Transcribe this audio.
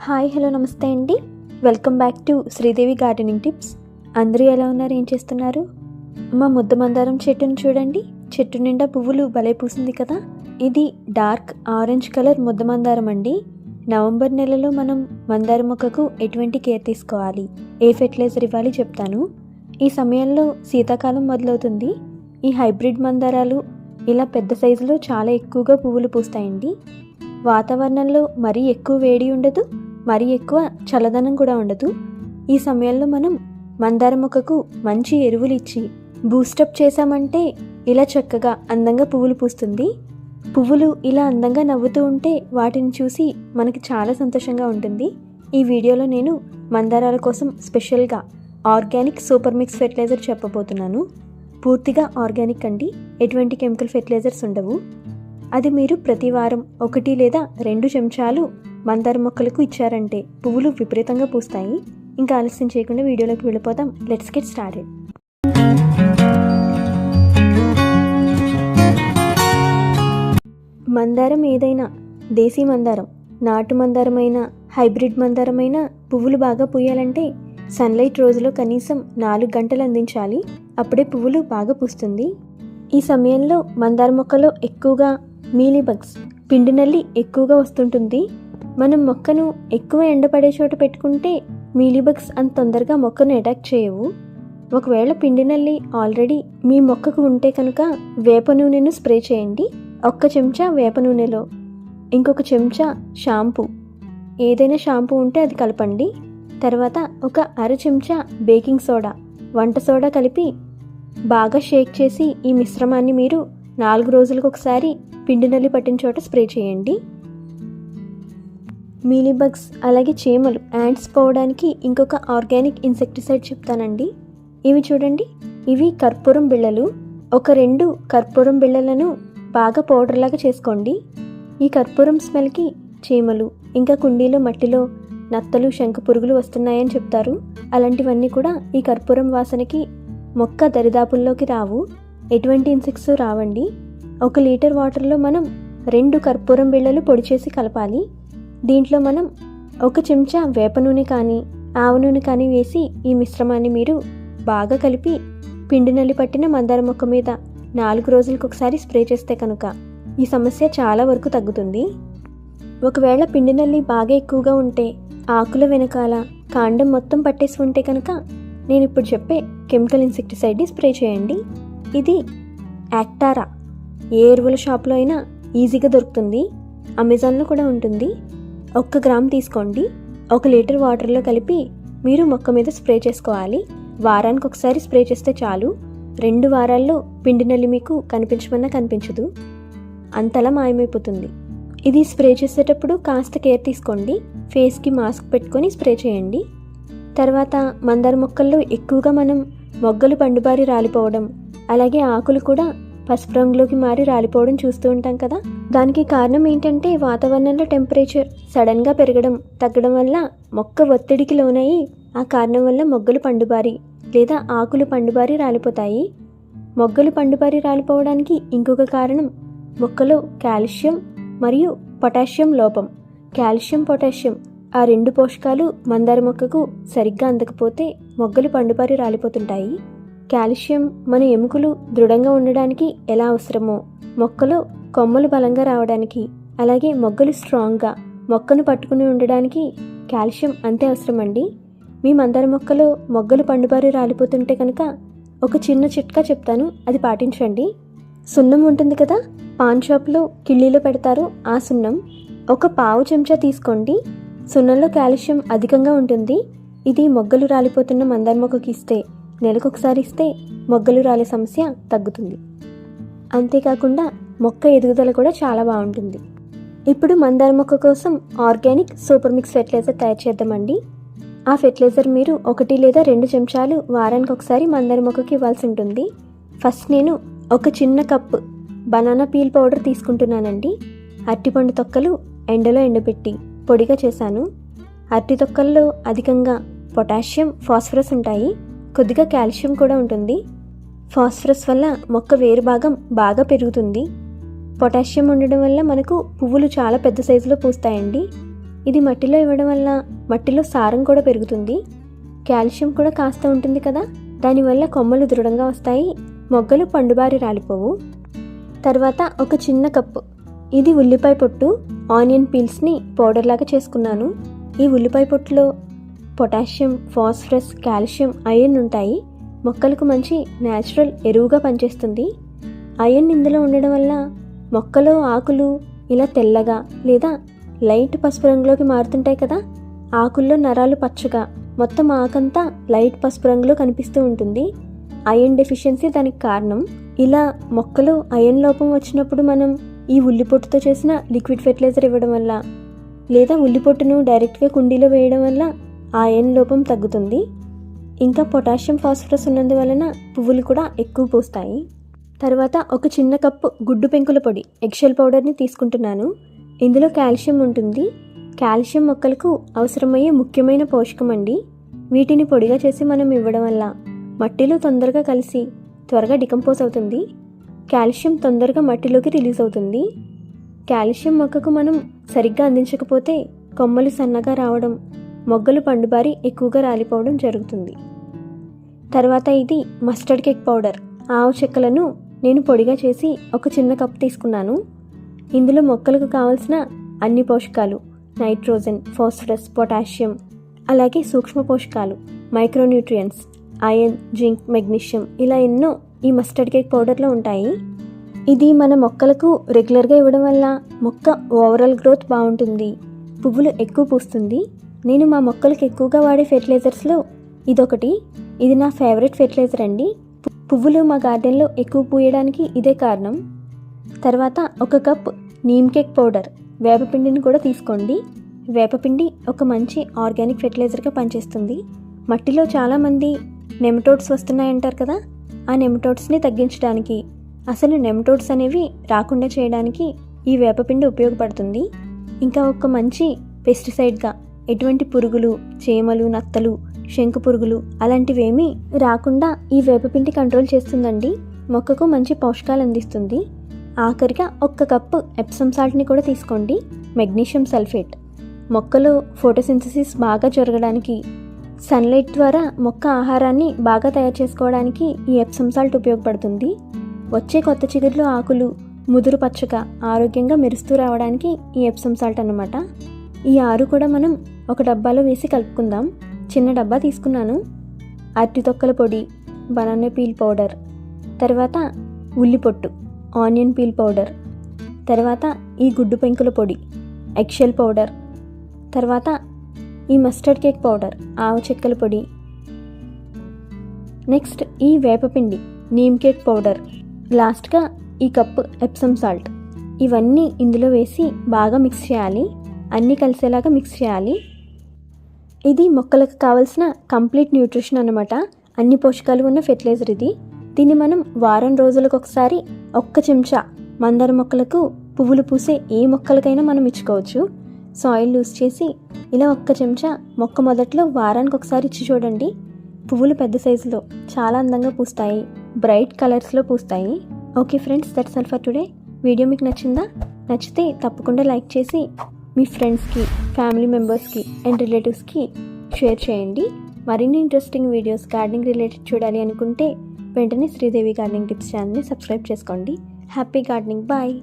Hi hello నమస్తే అండి. Welcome back to Sridevi gardening tips. అందరూ ఎలా ఉన్నారు? ఏం చేస్తున్నారు? మా ముద్ద మందారం చెట్టును చూడండి. చెట్టు నిండా పువ్వులు భలే పూసింది కదా. ఇది డార్క్ ఆరెంజ్ కలర్ ముద్ద మందారం అండి. నవంబర్ నెలలో మనం మందార మొక్కకు ఎటువంటి కేర్ తీసుకోవాలి? ఏ ఫెర్టిలైజర్ ఇవ్వాలి చెప్తాను. ఈ సమయంలో శీతాకాలం మొదలవుతుంది. ఈ హైబ్రిడ్ మందారాలు ఇలా పెద్ద సైజులో చాలా ఎక్కువగా పువ్వులు పూస్తాయండి. వాతావరణంలో మరీ ఎక్కువ వేడి ఉండదు. మరీ ఎక్కువ చల్లదనం కూడా ఉండదు. ఈ సమయంలో మనం మందార మొక్కకు మంచి ఎరువులు ఇచ్చి బూస్టప్ చేశామంటే ఇలా చక్కగా అందంగా పువ్వులు పూస్తుంది. పువ్వులు ఇలా అందంగా నవ్వుతూ ఉంటే వాటిని చూసి మనకి చాలా సంతోషంగా ఉంటుంది. ఈ వీడియోలో నేను మందారాల కోసం స్పెషల్గా ఆర్గానిక్ సూపర్ మిక్స్ ఫెర్టిలైజర్ చెప్పబోతున్నాను. పూర్తిగా ఆర్గానిక్ అండి. ఎటువంటి కెమికల్ ఫెర్టిలైజర్స్ ఉండవు. అది మీరు ప్రతి వారం ఒకటి లేదా రెండు చెంచాలు మందార మొక్కలకు ఇచ్చారంటే పువ్వులు విపరీతంగా పూస్తాయి. ఇంకా ఆలస్యం చేయకుండా వీడియోలోకి వెళ్ళిపోతాం లెట్స్ గెట్ స్టార్టెడ్ మందారం ఏదైనా దేశీ మందారం నాటు మందారమైన హైబ్రిడ్ మందారమైన పువ్వులు బాగా పూయాలంటే సన్లైట్ రోజులో కనీసం నాలుగు గంటలు అందించాలి. అప్పుడే పువ్వులు బాగా పూస్తుంది. ఈ సమయంలో మందార మొక్కలో ఎక్కువగా మీలీబగ్స్ పిండి నల్లి ఎక్కువగా వస్తుంటుంది. మనం మొక్కను ఎక్కువ ఎండపడే చోట పెట్టుకుంటే మీలీబగ్స్ అంత తొందరగా మొక్కను అటాక్ చేయవు. ఒకవేళ పిండి నల్లి ఆల్రెడీ మీ మొక్కకు ఉంటే కనుక వేప నూనెను స్ప్రే చేయండి. ఒక్క చెంచా వేప నూనెలో. ఇంకొక చెంచా షాంపూ. ఏదైనా షాంపూ ఉంటే అది కలపండి. తర్వాత ఒక అర చెంచా బేకింగ్ సోడా వంట సోడా కలిపి బాగా షేక్ చేసి ఈ మిశ్రమాన్ని మీరు నాలుగు రోజులకు ఒకసారి పిండి నల్లి పట్టిన చోట స్ప్రే చేయండి. మీలీబగ్స్ అలాగే చీమలు యాంట్స్ పోవడానికి ఇంకొక ఆర్గానిక్ ఇన్సెక్టిసైడ్ చెప్తానండి. ఇవి చూడండి. ఇవి కర్పూరం బిళ్ళలు. ఒక రెండు కర్పూరం బిళ్ళలను బాగా పౌడర్లాగా చేసుకోండి. ఈ కర్పూరం స్మెల్కి చీమలు ఇంకా కుండీలో మట్టిలో నత్తలు శంఖ పురుగులు వస్తున్నాయని చెప్తారు. అలాంటివన్నీ కూడా ఈ కర్పూరం వాసనకి మొక్క దరిదాపుల్లోకి రావు. ఎటువంటి ఇన్సెక్ట్స్ రావండి. ఒక లీటర్ వాటర్లో మనం రెండు కర్పూరం బిళ్ళలు పొడి చేసి కలపాలి. దీంట్లో మనం ఒక చెంచా వేప నూనె కానీ ఆవ నూనె కానీ వేసి ఈ మిశ్రమాన్ని మీరు బాగా కలిపి పిండి నల్లి పట్టిన మందార మొక్క మీద నాలుగు రోజులకు ఒకసారి స్ప్రే చేస్తే కనుక ఈ సమస్య చాలా వరకు తగ్గుతుంది. ఒకవేళ పిండి నల్లి బాగా ఎక్కువగా ఉంటే ఆకుల వెనకాల కాండం మొత్తం పట్టేసి ఉంటే కనుక నేను ఇప్పుడు చెప్పే కెమికల్ ఇన్సెక్టిసైడ్ని స్ప్రే చేయండి. ఇది యాక్టారా ఏ ఎరువుల షాప్లో అయినా ఈజీగా దొరుకుతుంది. అమెజాన్లో కూడా ఉంటుంది. ఒక్క గ్రామ్ తీసుకోండి. ఒక లీటర్ వాటర్లో కలిపి మీరు మొక్క మీద స్ప్రే చేసుకోవాలి. వారానికి ఒకసారి స్ప్రే చేస్తే చాలు. రెండు వారాల్లో పిండి నల్లి మీకు కనిపించమన్నా కనిపించదు. అంతలా మాయమైపోతుంది. ఇది స్ప్రే చేసేటప్పుడు కాస్త కేర్ తీసుకోండి. ఫేస్కి మాస్క్ పెట్టుకొని స్ప్రే చేయండి. తర్వాత మందార మొక్కల్లో ఎక్కువగా మనం మొగ్గలు పండుబారి రాలిపోవడం అలాగే ఆకులు కూడా పసుపు రంగులోకి మారి రాలిపోవడం చూస్తూ ఉంటాం కదా. దానికి కారణం ఏంటంటే వాతావరణంలో టెంపరేచర్ సడన్గా పెరగడం తగ్గడం వల్ల మొక్క ఒత్తిడికి లోనయ్యి ఆ కారణం వల్ల మొగ్గలు పండుబారి లేదా ఆకులు పండుబారి రాలిపోతాయి. మొగ్గలు పండుబారి రాలిపోవడానికి ఇంకొక కారణం మొక్కలో కాల్షియం మరియు పొటాషియం లోపం. కాల్షియం పొటాషియం ఆ రెండు పోషకాలు మందార మొక్కకు సరిగ్గా అందకపోతే మొగ్గలు పండుబారి రాలిపోతుంటాయి. కాల్షియం మన ఎముకలు దృఢంగా ఉండడానికి ఎలా అవసరమో మొక్కలు కొమ్మలు బలంగా రావడానికి అలాగే మొగ్గలు స్ట్రాంగ్గా మొక్కను పట్టుకుని ఉండడానికి కాల్షియం అంతే అవసరమండి. మీ మందార మొక్కలో మొగ్గలు పండుబారి రాలిపోతుంటే కనుక ఒక చిన్న చిట్కా చెప్తాను అది పాటించండి. సున్నం ఉంటుంది కదా పాన్ షాప్లో కిళ్ళీలో పెడతారు ఆ సున్నం. ఒక పావు చెంచా తీసుకోండి. సున్నంలో కాల్షియం అధికంగా ఉంటుంది. ఇది మొగ్గలు రాలిపోతున్న మందార మొక్కకి ఇస్తే నెలకొకసారి ఇస్తే మొగ్గలు రాలే సమస్య తగ్గుతుంది. అంతేకాకుండా మొక్క ఎదుగుదల కూడా చాలా బాగుంటుంది. ఇప్పుడు మందార మొక్క కోసం ఆర్గానిక్ సూపర్ మిక్స్ ఫెర్టిలైజర్ తయారు చేద్దామండి. ఆ ఫెర్టిలైజర్ మీరు ఒకటి లేదా రెండు చెంచాలు వారానికి ఒకసారి మందార మొక్కకి ఇవ్వాల్సి ఉంటుంది. ఫస్ట్ నేను ఒక చిన్న కప్పు బనానా పీల్ పౌడర్ తీసుకుంటున్నానండి. అరటిపండు తొక్కలు ఎండలో ఎండబెట్టి పొడిగా చేశాను. అరటి తొక్కల్లో అధికంగా పొటాషియం ఫాస్ఫరస్ ఉంటాయి. కొద్దిగా కాల్షియం కూడా ఉంటుంది. ఫాస్ఫరస్ వల్ల మొక్క వేరు భాగం బాగా పెరుగుతుంది. పొటాషియం ఉండడం వల్ల మనకు పువ్వులు చాలా పెద్ద సైజులో పూస్తాయండి. ఇది మట్టిలో ఇవ్వడం వల్ల మట్టిలో సారం కూడా పెరుగుతుంది. కాల్షియం కూడా కాస్త ఉంటుంది కదా దానివల్ల కొమ్మలు దృఢంగా వస్తాయి మొగ్గలు పండుబారి రాలిపోవు. తర్వాత ఒక చిన్న కప్పు. ఇది ఉల్లిపాయ పొట్టు ఆనియన్ పీల్స్ని పౌడర్ లాగా చేసుకున్నాను. ఈ ఉల్లిపాయ పొట్టులో పొటాషియం ఫాస్ఫరస్ కాల్షియం ఐరన్ ఉంటాయి. మొక్కలకు మంచి న్యాచురల్ ఎరువుగా పనిచేస్తుంది. ఐరన్ ఇందులో ఉండడం వల్ల మొక్కలో ఆకులు ఇలా తెల్లగా లేదా లైట్ పసుపు రంగులోకి మారుతుంటాయి కదా. ఆకుల్లో నరాలు పచ్చగా మొత్తం ఆకంతా లైట్ పసుపు రంగులో కనిపిస్తూ ఉంటుంది. ఐరన్ డెఫిషియన్సీ దానికి కారణం. ఇలా మొక్కలో ఐరన్ లోపం వచ్చినప్పుడు మనం ఈ ఉల్లిపొట్టుతో చేసిన లిక్విడ్ ఫెర్టిలైజర్ ఇవ్వడం వల్ల లేదా ఉల్లిపొట్టును డైరెక్ట్గా కుండీలో వేయడం వల్ల ఆయన్ లోపం తగ్గుతుంది. ఇంకా పొటాషియం ఫాస్ఫరస్ ఉన్నందువలన పువ్వులు కూడా ఎక్కువ పూస్తాయి. తర్వాత ఒక చిన్న కప్పు గుడ్డు పెంకుల పొడి ఎగ్షెల్ పౌడర్ని తీసుకుంటున్నాను. ఇందులో కాల్షియం ఉంటుంది. కాల్షియం మొక్కలకు అవసరమయ్యే ముఖ్యమైన పోషకం అండి వీటిని పొడిగా చేసి మనం ఇవ్వడం వల్ల మట్టిలో తొందరగా కలిసి త్వరగా డికంపోజ్ అవుతుంది. కాల్షియం తొందరగా మట్టిలోకి రిలీజ్ అవుతుంది. కాల్షియం మొక్కకు మనం సరిగ్గా అందించకపోతే కొమ్మలు సన్నగా రావడం మొగ్గలు పండుబారి ఎక్కువగా రాలిపోవడం జరుగుతుంది. తర్వాత ఇది మస్టర్డ్ కేక్ పౌడర్. ఆవు చెక్కలను నేను పొడిగా చేసి ఒక చిన్న కప్ తీసుకున్నాను. ఇందులో మొక్కలకు కావలసిన అన్ని పోషకాలు నైట్రోజన్ ఫాస్ఫరస్ పొటాషియం అలాగే సూక్ష్మ పోషకాలు మైక్రోన్యూట్రియన్స్ ఐరన్ జింక్ మెగ్నీషియం ఇలా ఎన్నో ఈ మస్టర్డ్ కేక్ పౌడర్లో ఉంటాయి. ఇది మన మొక్కలకు రెగ్యులర్గా ఇవ్వడం వల్ల మొక్క ఓవరాల్ గ్రోత్ బాగుంటుంది. పువ్వులు ఎక్కువ పూస్తుంది. నేను మా మొక్కలకు ఎక్కువగా వాడే ఫెర్టిలైజర్స్లో ఇదొకటి. ఇది నా ఫేవరెట్ ఫెర్టిలైజర్ అండి. పువ్వులు మా గార్డెన్లో ఎక్కువ పూయడానికి ఇదే కారణం. తర్వాత ఒక కప్ నీమ్ కేక్ పౌడర్. వేపపిండిని కూడా తీసుకోండి. వేపపిండి ఒక మంచి ఆర్గానిక్ ఫెర్టిలైజర్గా పనిచేస్తుంది. మట్టిలో చాలామంది నెమటోడ్స్ వస్తున్నాయంటారు కదా? ఆ నెమటోడ్స్ని తగ్గించడానికి అసలు నెమటోడ్స్ అనేవి రాకుండా చేయడానికి ఈ వేపపిండి ఉపయోగపడుతుంది. ఇంకా ఒక మంచి పెస్టిసైడ్గా ఎటువంటి పురుగులు చీమలు నత్తలు శంకు పురుగులు అలాంటివేమీ రాకుండా ఈ వేపపిండి కంట్రోల్ చేస్తుందండి. మొక్కకు మంచి పోషకాలు అందిస్తుంది. ఆఖరిగా ఒక్క కప్పు ఎప్సమ్ సాల్ట్ని కూడా తీసుకోండి. మెగ్నీషియం సల్ఫేట్ మొక్కలో ఫోటోసింథసిస్ బాగా జరగడానికి సన్లైట్ ద్వారా మొక్క ఆహారాన్ని బాగా తయారు చేసుకోవడానికి ఈ ఎప్సమ్ సాల్ట్ ఉపయోగపడుతుంది. వచ్చే కొత్త చిగుర్లు ఆకులు ముదురు పచ్చగా ఆరోగ్యంగా మెరుస్తూ రావడానికి ఈ ఎప్సమ్ సాల్ట్ అన్నమాట. ఈ ఆరు కూడా మనం ఒక డబ్బాలో వేసి కలుపుకుందాం. చిన్న డబ్బా తీసుకున్నాను. అరటి తొక్కల పొడి బనానా పీల్ పౌడర్ తర్వాత ఉల్లి పొట్టు ఆనియన్ పీల్ పౌడర్ తర్వాత ఈ గుడ్డు పెంకుల పొడి ఎక్షెల్ పౌడర్ తర్వాత ఈ మస్టర్డ్ కేక్ పౌడర్ ఆవు చెక్కల పొడి. నెక్స్ట్ ఈ వేపపిండి నీమ్ కేక్ పౌడర్ లాస్ట్గా ఈ కప్పు ఎప్సమ్ సాల్ట్ ఇవన్నీ ఇందులో వేసి బాగా మిక్స్ చేయాలి. అన్నీ కలిసేలాగా మిక్స్ చేయాలి. ఇది మొక్కలకు కావలసిన కంప్లీట్ న్యూట్రిషన్ అనమాట అన్ని పోషకాలు ఉన్న ఫెర్టిలైజర్ ఇది. దీన్ని మనం వారం రోజులకు ఒకసారి ఒక్క చెంచా మందార మొక్కలకు పువ్వులు పూసే ఏ మొక్కలకైనా మనం ఇచ్చుకోవచ్చు. సాయిల్ లూజ్ చేసి ఇలా ఒక్క చెంచా మొక్క మొదట్లో వారానికి ఒకసారి ఇచ్చి చూడండి. పువ్వులు పెద్ద సైజులో చాలా అందంగా పూస్తాయి. బ్రైట్ కలర్స్లో పూస్తాయి. Okay friends that's all for today video మీకు నచ్చిందా? నచ్చితే తప్పకుండా లైక్ చేసి మీ ఫ్రెండ్స్కి ఫ్యామిలీ మెంబర్స్కి అండ్ రిలేటివ్స్కి షేర్ చేయండి. మరిన్ని ఇంట్రెస్టింగ్ వీడియోస్ గార్డెనింగ్ రిలేటెడ్ చూడాలి అనుకుంటే వెంటనే శ్రీదేవి గార్డెనింగ్ టిప్స్ ఛానల్ని సబ్స్క్రైబ్ చేసుకోండి. Happy gardening. బాయ్.